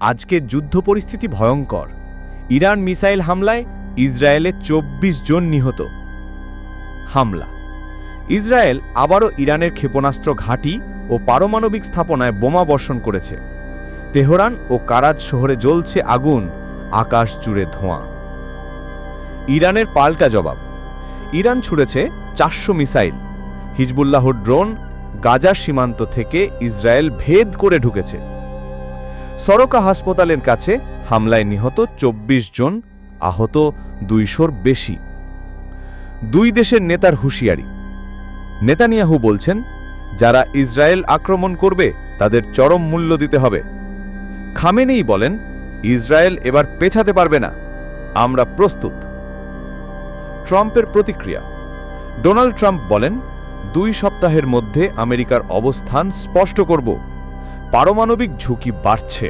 আজকের যুদ্ধ পরিস্থিতি ভয়ঙ্কর। ইরান মিসাইল হামলায় ইসরায়েলে ২৪ জন নিহত। হামলা। ইসরায়েল আবারও ইরানের ক্ষেপণাস্ত্র ঘাঁটি ও পারমাণবিক স্থাপনায় বোমা বর্ষণ করেছে। তেহরান ও কারাজ শহরে জ্বলছে আগুন, আকাশ জুড়ে ধোঁয়া। ইরানের পাল্টা জবাব। ইরান ছুড়েছে চারশো মিসাইল। হিজবুল্লাহর ড্রোন গাজার সীমান্ত থেকে ইসরায়েল ভেদ করে ঢুকেছে। সরকা হাসপাতালের কাছে হামলায় নিহত ২৪ জন, আহত দুইশোর বেশি। দুই দেশের নেতার হুঁশিয়ারি। নেতানিয়াহু বলছেন, যারা ইসরায়েল আক্রমণ করবে, তাদের চরম মূল্য দিতে হবে। খামেনেই বলেন, ইসরায়েল এবার পেছাতে পারবে না। আমরা প্রস্তুত। ট্রাম্পের প্রতিক্রিয়া। ডোনাল্ড ট্রাম্প বলেন, দুই সপ্তাহের মধ্যে আমেরিকার অবস্থান স্পষ্ট করব। পারমাণবিক ঝুঁকি বাড়ছে।